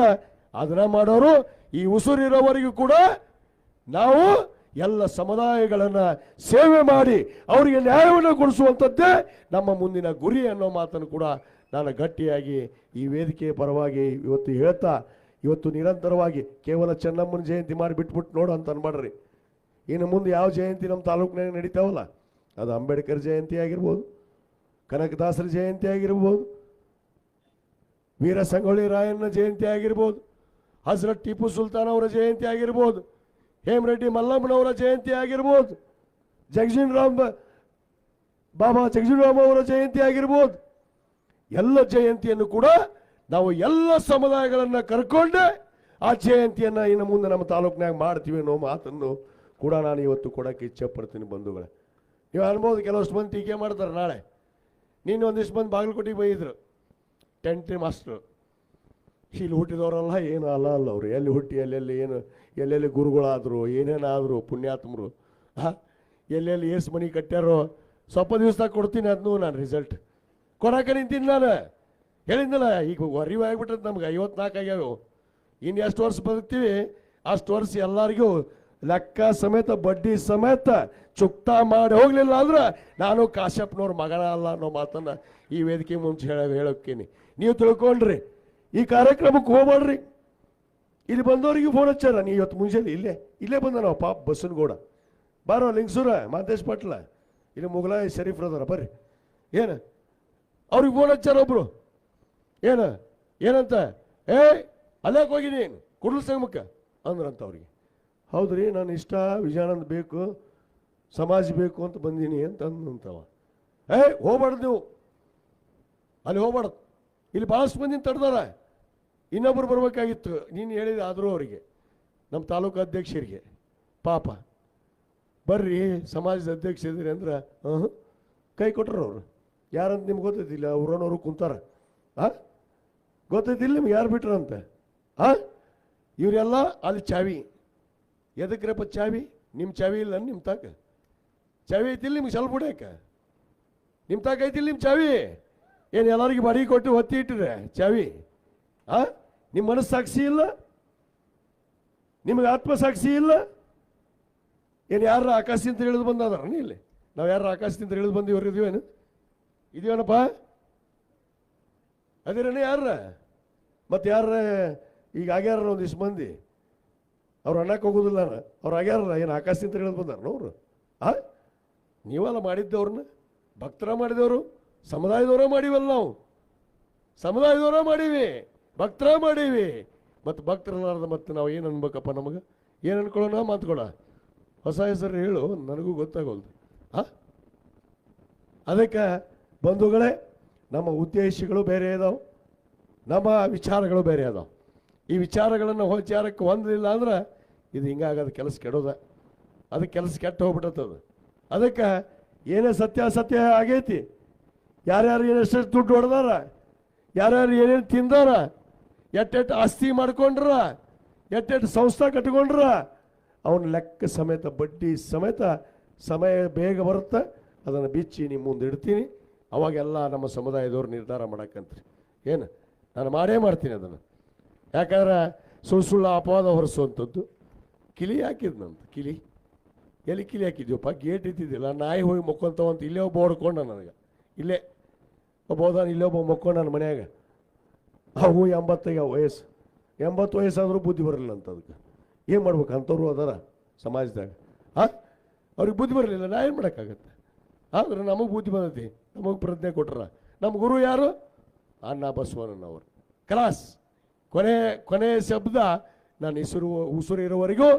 S5: ಅದನ್ನ ಮಾಡೋರು ಈ ಉಸುರಿರೋವರೆಗೂ ಕೂಡ ನಾವು ಎಲ್ಲ ಸಮುದಾಯಗಳನ್ನು ಸೇವೆ ಮಾಡಿ ಅವರಿಗೆ ನ್ಯಾಯವನ್ನು ಕೊಡಿಸುವಂಥದ್ದೇ ನಮ್ಮ ಮುಂದಿನ ಗುರಿ ಅನ್ನೋ ಮಾತನ್ನು ಕೂಡ ನಾನು ಗಟ್ಟಿಯಾಗಿ ಈ ವೇದಿಕೆಯ ಪರವಾಗಿ ಇವತ್ತು ಹೇಳ್ತಾ ಇವತ್ತು ನಿರಂತರವಾಗಿ ಕೇವಲ ಚೆನ್ನಮ್ಮನ ಜಯಂತಿ ಮಾಡಿ ಬಿಟ್ಬಿಟ್ಟು ನೋಡು ಅಂತ ಅನ್ಬೇಡ್ರಿ. ಇನ್ನು ಮುಂದೆ ಯಾವ ಜಯಂತಿ ನಮ್ಮ ತಾಲೂಕಿನಾಗ ನಡೀತಾವಲ್ಲ? ಅದು ಅಂಬೇಡ್ಕರ್ ಜಯಂತಿ ಆಗಿರ್ಬೋದು, ಕನಕದಾಸರ ಜಯಂತಿ ಆಗಿರ್ಬೋದು, ವೀರ ಸಂಗೊಳ್ಳಿ ರಾಯಣ್ಣ ಜಯಂತಿ ಆಗಿರ್ಬೋದು, ಹಜರತ್ ಟಿಪ್ಪು ಸುಲ್ತಾನ್ ಅವರ ಜಯಂತಿ ಆಗಿರ್ಬೋದು, ಹೇಮರೆಡ್ಡಿ ಮಲ್ಲಮ್ಮನವರ ಜಯಂತಿ ಆಗಿರ್ಬೋದು ಜಗಜೀನ್ ರಾಮ್ ಬಾಬಾ ಜಗಜೀನ್ ರಾಮ್ ಅವರ ಜಯಂತಿ ಆಗಿರ್ಬೋದು. ಎಲ್ಲ ಜಯಂತಿಯನ್ನು ಕೂಡ ನಾವು ಎಲ್ಲ ಸಮುದಾಯಗಳನ್ನ ಕರ್ಕೊಂಡೆ ಆ ಜಯಂತಿಯನ್ನ ಇನ್ನು ಮುಂದೆ ನಮ್ಮ ತಾಲೂಕಿನಾಗ ಮಾಡ್ತೀವಿ ಅನ್ನೋ ಮಾತನ್ನು ಕೂಡ ನಾನು ಇವತ್ತು ಕೊಡಕ್ಕೆ ಇಚ್ಛೆ ಪಡ್ತೀನಿ ಬಂಧುಗಳೇ. ನೀವು ಅನ್ಬೋದು ಕೆಲವಷ್ಟು ಮಂದಿ ಟೀಕೆ ಮಾಡ್ತಾರೆ ನಾಳೆ. ನೀನು ಒಂದಿಷ್ಟು ಮಂದಿ ಬಾಗಲಕೋಟೆಗೆ ಬೈದ್ರು. ಟೆಂಟ್ ಮಾಸ್ಟ್ರು ಇಲ್ಲಿ ಹುಟ್ಟಿದವರಲ್ಲ ಏನು ಅಲ್ಲ ಅಲ್ಲ ಅವರು. ಎಲ್ಲಿ ಹುಟ್ಟಿ, ಎಲ್ಲೆಲ್ಲಿ ಏನು, ಎಲ್ಲೆಲ್ಲಿ ಗುರುಗಳಾದರು, ಏನೇನಾದರು, ಪುಣ್ಯಾತ್ಮರು. ಹಾಂ? ಎಲ್ಲೆಲ್ಲಿ ಏಸು ಮನೆ ಕಟ್ಟ್ಯಾರೋ. ಸ್ವಲ್ಪ ದಿವಸ ಕೊಡ್ತೀನಿ ಅದನ್ನು ನಾನು ರಿಸಲ್ಟ್ ಕೊಡಕ್ಕೆ ನಿಂತೀನಿ ನಾನು ಹೇಳಿದ್ನಲ್ಲ, ಈಗ ಅರಿವು ಆಗ್ಬಿಟ್ಟದ ನಮ್ಗೆ, ಐವತ್ನಾಲ್ಕು ಆಗ್ಯಾವ. ಇನ್ನು ಎಷ್ಟು ವರ್ಷ ಬದುಕ್ತೀವಿ? ಅಷ್ಟು ವರ್ಷ ಎಲ್ಲರಿಗೂ ಲೆಕ್ಕ ಸಮೇತ, ಬಡ್ಡಿ ಸಮೇತ ಚುಕ್ತಾ ಮಾಡಿ ಹೋಗಲಿಲ್ಲ ಅಂದ್ರೆ ನಾನು ಕಾಶ್ಯಪ್ನವ್ರ ಮಗನ ಅಲ್ಲ ಅನ್ನೋ ಮಾತನ್ನ ಈ ವೇದಿಕೆ ಮುಂಚೆ ಹೇಳ, ಹೇಳೋಕ್ಕೀನಿ. ನೀವು ತಿಳ್ಕೊಂಡ್ರಿ, ಈ ಕಾರ್ಯಕ್ರಮಕ್ಕೆ ಹೋಗ್ಬೇಡ್ರಿ ಇಲ್ಲಿ ಬಂದವರಿಗೆ ಫೋನ್ ಹಚ್ಚಾರ, ನೀ ಇವತ್ತು ಮುಂಜಾನೆ ಇಲ್ಲೇ ಇಲ್ಲೇ ಬಂದ ನಾವು ಪಾಪ ಬಸನಗೌಡ ಬಾರೋ ಲಿಂಗಸೂರ, ಮಾದೇಶ್ ಪಟ್ಲ. ಇಲ್ಲಿ ಮುಗಲಾಯ ಶರೀಫ್ರದಾರ ಬರ್ರಿ. ಏನು? ಅವ್ರಿಗೆ ಫೋನ್ ಹಚ್ಚಾರ ಒಬ್ರು. ಏನು? ಏನಂತ? ಏ, ಅಲ್ಲೇ ಹೋಗಿನಿ. ಕುಡ್ಲು ಸಂಗಮಕ್ಕೆ. ಅಂದ್ರಂತ ಅವ್ರಿಗೆ. ಹೌದು ರೀ ನಾನು ಇಷ್ಟ, ವಿಜಯಾನಂದ್ ಬೇಕು, ಸಮಾಜ ಬೇಕು ಅಂತ ಬಂದೀನಿ ಅಂತ ಅಂದಂತವ ಏ, ಹೋಗ್ಬಾರ್ದು ನೀವು. ಅಲ್ಲಿ ಹೋಗ್ಬಾರ್ದು. ಇಲ್ಲಿ ಭಾಳಷ್ಟು ಮಂದಿನ ತಡ್ದಾರ. ಇನ್ನೊಬ್ರು ಬರಬೇಕಾಗಿತ್ತು. ನೀನು ಹೇಳಿದ ಆದರೂ ಅವರಿಗೆ. ನಮ್ಮ ತಾಲೂಕು ಅಧ್ಯಕ್ಷರಿಗೆ. ಪಾಪ. ಬರ್ರಿ, ಸಮಾಜದ ಅಧ್ಯಕ್ಷ ಇದ್ರಿ ಅಂದ್ರೆ ಹಾಂ ಕೈ ಕೊಟ್ಟರು ಅವರು. ಯಾರಂತ ನಿಮ್ಗೆ ಗೊತ್ತೈತಿಲ್ಲ ಅವ್ರನ್ನೋರು ಕುಂತಾರ. ಆ? ಗೊತ್ತೈತಿಲ್ಲ ನಿಮ್ಗೆ ಯಾರು ಬಿಟ್ರಂತೆ ಆ? ಇವರೆಲ್ಲ ಅಲ್ಲಿ ಚಾವಿ. ಎದಕ್ರಪ್ಪ ಚಾವಿ? ನಿಮ್ಮ ಚಾವಿ ಇಲ್ಲ ನಿಮ್ಮ ತಾಕ. ಚಾವಿ ಐತಿಲ್ಲ ನಿಮ್ಗೆ ಸ್ವಲ್ಪ ಬಿಡಾಕ ನಿಮ್ಮ ತಾಕ ಐತಿಲ್ಲ ನಿಮ್ಮ ಚಾವಿ. ಏನು ಎಲ್ಲರಿಗೆ ಬಾಡಿಗೆ ಕೊಟ್ಟು ಒತ್ತಿ ಇಟ್ಟಿದೆ ಚಾವಿ. ಹಾಂ ನಿಮ್ಮ ಮನಸ್ಸು ಸಾಕ್ಷಿ ಇಲ್ಲ? ನಿಮಗೆ ಆತ್ಮಸಾಕ್ಷಿ ಇಲ್ಲ? ಏನು ಯಾರ ಆಕಾಶದಿಂದ ಇಳಿದು ಬಂದಾರ ಇಲ್ಲಿ? ನಾವು ಯಾರು ಆಕಾಶದಿಂದ ಇಳಿದು ಬಂದಿವ್ರು ಇದೀವೇನು ಇದೀವೇನಪ್ಪ? ಅದೇನೇ ಯಾರ ಮತ್ತೆ ಯಾರ ಈಗ ಆಗ್ಯಾರ ಒಂದಿಷ್ಟು ಮಂದಿ? ಅವ್ರು ಅನ್ನಕ್ಕೆ ಹೋಗೋದಿಲ್ಲ ಅವ್ರು ಆಗ್ಯಾರ ಏನು ಆಕಾಶದಿಂದ ಇಳಿದು ಬಂದಾರ ಅವರು? ಆ? ನೀವೆಲ್ಲ ಮಾಡಿದ್ದವ್ರನ್ನ ಭಕ್ತರ ಮಾಡಿದವರು? ಸಮುದಾಯದವರ ಮಾಡಿವಲ್ಲ ನಾವು. ಸಮುದಾಯದವರ ಮಾಡೀವಿ, ಭಕ್ತರ ಮಾಡೀವಿ. ಮತ್ತು ಭಕ್ತರನ್ನಾರ್ದ ಮತ್ತೆ ನಾವು ಏನು ಅನ್ಬೇಕಪ್ಪ ನಮಗೆ? ಏನು ಅನ್ಕೊಳ್ಳೋಣ? ಮಾತುಕೊಳ. ಹೊಸ ಹೆಸರು ಹೇಳು, ನನಗೂ ಗೊತ್ತಾಗೋಲ್ದು. ಆ? ಅದಕ್ಕೆ ಬಂಧುಗಳೇ, ನಮ್ಮ ಉದ್ದೇಶಗಳು ಬೇರೆ ಇದಾವೆ. ನಮ್ಮ ವಿಚಾರಗಳು ಬೇರೆ ಅದಾವೆ. ಈ ವಿಚಾರಗಳನ್ನು ಹೋಚಾರಕ್ಕೆ ಹೊಂದಲಿಲ್ಲ ಅಂದ್ರೆ ಇದು ಹಿಂಗಾಗದ ಕೆಲಸ ಕೆಡೋದ. ಅದು ಕೆಲಸ ಕೆಟ್ಟ ಹೋಗ್ಬಿಟ್ಟದ ಅದಕ್ಕೆ ಏನೇ ಸತ್ಯ ಆಗೈತಿ? ಯಾರ್ಯಾರು ಏನೆಷ್ಟು ದುಡ್ಡು ಹೊಡೆದಾರ? ಯಾರ್ಯಾರು ಏನೇನು ತಿಂದಾರ? ಎಟ್ಟೆಟ್ಟು ಆಸ್ತಿ ಮಾಡ್ಕೊಂಡ್ರ? ಎಟ್ಟೆಟ್ಟು ಸಂಸ್ಥೆ ಕಟ್ಕೊಂಡ್ರ? ಅವನ ಲೆಕ್ಕ ಸಮೇತ, ಬಡ್ಡಿ ಸಮೇತ ಸಮಯ ಬೇಗ ಬರುತ್ತೆ, ಅದನ್ನು ಬಿಚ್ಚಿ ನಿಮ್ಮ ಮುಂದೆ ಇಡ್ತೀನಿ. ಅವಾಗೆಲ್ಲ ನಮ್ಮ ಸಮುದಾಯದವ್ರು ನಿರ್ಧಾರ ಮಾಡಕ್ಕಂತ್ರಿ. ಏನು? ನಾನು ಮಾಡೇ ಮಾಡ್ತೀನಿ ಅದನ್ನು. ಯಾಕಂದ್ರೆ ಸುಳ್ಳು ಸುಳ್ಳು ಅಪವಾದ ಹೊರಿಸುವಂಥದ್ದು. ಕಿಲಿ ಹಾಕಿದ್ನಂತ ಕಿಲಿ? ಎಲ್ಲಿ ಕಿಲಿ ಹಾಕಿದ್ವಪ್ಪ ಗೇಟ್ ಇದ್ದಿದ್ದಿಲ್ಲ. ನಾಯಿ ಹೋಗಿ ಮಕ್ಕೊಂತವಂತ ಇಲ್ಲೇ ಒಬ್ಬ ಹೊಡ್ಕೊಂಡ ನನಗೆ. ಇಲ್ಲೇ. ಒಬ್ಬ ಹೋದ ಇಲ್ಲೇ ಒಬ್ಬ ಮಕ್ಕೊಂಡ ನನ್ನ ಮನ್ಯಾಗ. ಅವು ಎಂಬತ್ತೈಗ ವಯಸ್ಸು. ಎಂಬತ್ತು ವಯಸ್ಸಾದರೂ ಬುದ್ಧಿ ಬರಲಿಲ್ಲ ಅಂತ ಅದಕ್ಕೆ. ಏನು ಮಾಡ್ಬೇಕು? ಅಂಥವ್ರು ಅದಾರ ಸಮಾಜದಾಗ. ಹಾಂ? ಅವ್ರಿಗೆ ಬುದ್ಧಿ ಬರಲಿಲ್ಲ. ನಾ ಏನು ಮಾಡೋಕ್ಕಾಗತ್ತೆ? ಆದ್ರೆ ನಮಗೆ ಬುದ್ಧಿ ಬಂದೈತಿ. ನಮಗೆ ಪ್ರಜ್ಞೆ ಕೊಟ್ರ. ನಮ್ಮ ಗುರು ಯಾರು? ಅಣ್ಣ ಬಸವಣ್ಣನವರು ಕಲಾಸ್, ಕೊನೆ ಕೊನೆ ಶಬ್ದ ನಾನು ಹೆಸರು, ಉಸಿರು ಇರೋವರೆಗೂ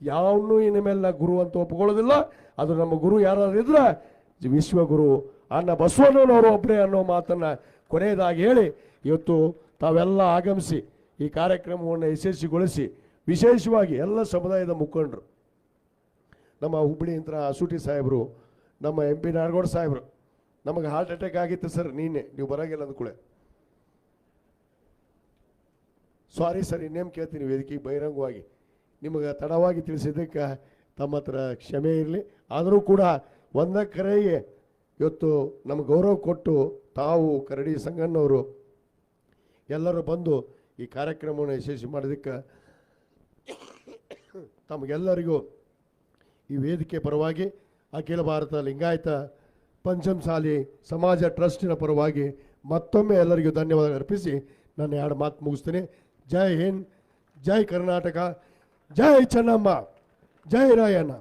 S5: ಯಾವನ್ನೂ ಇನ್ನು ಮೇಲೆ ಗುರು ಅಂತ ಒಪ್ಕೊಳ್ಳೋದಿಲ್ಲ. ಅದು ನಮ್ಮ ಗುರು ಯಾರಾದ್ರೂ ಇದ್ರೆ ವಿಶ್ವಗುರು ಅನ್ನ ಬಸವಣ್ಣನವರು ಒಬ್ಬರೇ ಅನ್ನೋ ಮಾತನ್ನು ಕೊನೆಯದಾಗಿ ಹೇಳಿ, ಇವತ್ತು ತಾವೆಲ್ಲ ಆಗಮಿಸಿ ಈ ಕಾರ್ಯಕ್ರಮವನ್ನು ಯಶಸ್ವಿಗೊಳಿಸಿ, ವಿಶೇಷವಾಗಿ ಎಲ್ಲ ಸಮುದಾಯದ ಮುಖಂಡರು, ನಮ್ಮ ಹುಬ್ಬಳ್ಳಿ ಇಂತ್ರ ಅಸೂಟಿ ಸಾಹೇಬರು, ನಮ್ಮ ಎಂ ಪಿ ನಾಡಗೌಡ ಸಾಹೇಬರು, ನಮಗೆ ಹಾರ್ಟ್ ಅಟ್ಯಾಕ್ ಆಗಿತ್ತು ಸರ್, ನೀನೆ, ನೀವು ಬರಂಗಿಲ್ಲ ಅಂದ್ಕೂಳೆ ಸಾರಿ ಸರ್ ಇನ್ನೇನು ಕೇಳ್ತೀನಿ ವೇದಿಕೆ ಬಹಿರಂಗವಾಗಿ. ನಿಮಗೆ ತಡವಾಗಿ ತಿಳಿಸಿದ್ದಕ್ಕೆ ತಮ್ಮ ಹತ್ರ ಕ್ಷಮೆ ಇರಲಿ. ಆದರೂ ಕೂಡ ಒಂದ ಕರೆಗೆ ಇವತ್ತು ನಮ್ಗೆ ಗೌರವ ಕೊಟ್ಟು ತಾವು ಕರಡಿ ಸಂಗಣ್ಣವರು ಎಲ್ಲರೂ ಬಂದು ಈ ಕಾರ್ಯಕ್ರಮವನ್ನು ಯಶಸ್ವಿ ಮಾಡೋದಕ್ಕೆ ತಮಗೆಲ್ಲರಿಗೂ ಈ ವೇದಿಕೆ ಪರವಾಗಿ, ಅಖಿಲ ಭಾರತ ಲಿಂಗಾಯತ ಪಂಚಮಸಾಲಿ ಸಮಾಜ ಟ್ರಸ್ಟಿನ ಪರವಾಗಿ ಮತ್ತೊಮ್ಮೆ ಎಲ್ಲರಿಗೂ ಧನ್ಯವಾದ ಅರ್ಪಿಸಿ. ನಾನು ಎರಡು ಮಾತು ಮುಗಿಸ್ತೀನಿ. ಜೈ ಹಿಂದ್, ಜೈ ಕರ್ನಾಟಕ, ಜೈ ಚೆನ್ನಮ್ಮ, ಜೈ ರಾಯಣ್ಣ.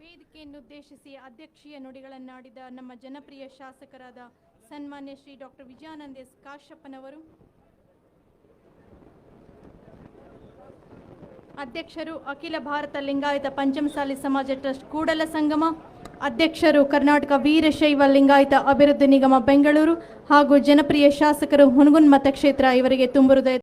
S2: ವೇದಿಕೆಯನ್ನುದ್ದೇಶಿಸಿ ಅಧ್ಯಕ್ಷೀಯ ನುಡಿಗಳನ್ನಾಡಿದ ನಮ್ಮ ಜನಪ್ರಿಯ ಶಾಸಕರಾದ ಸನ್ಮಾನ್ಯ ಶ್ರೀ ಡಾಕ್ಟರ್ ವಿಜಯಾನಂದ ಎಸ್ ಕಾಶ್ಯಪ್ಪನವರು ಅಧ್ಯಕ್ಷರು ಅಖಿಲ ಭಾರತ ಲಿಂಗಾಯತ ಪಂಚಮಸಾಲಿ ಸಮಾಜ ಟ್ರಸ್ಟ್ ಕೂಡಲ ಸಂಗಮ ಅಧ್ಯಕ್ಷರು ಕರ್ನಾಟಕ ವೀರಶೈವ ಲಿಂಗಾಯತ ಅಭಿವೃದ್ಧಿ ನಿಗಮ ಬೆಂಗಳೂರು ಹಾಗೂ ಜನಪ್ರಿಯ ಶಾಸಕರು ಹುನಗುನ್ ಮತಕ್ಷೇತ್ರ ಇವರಿಗೆ ತುಂಬ ಹೃದಯ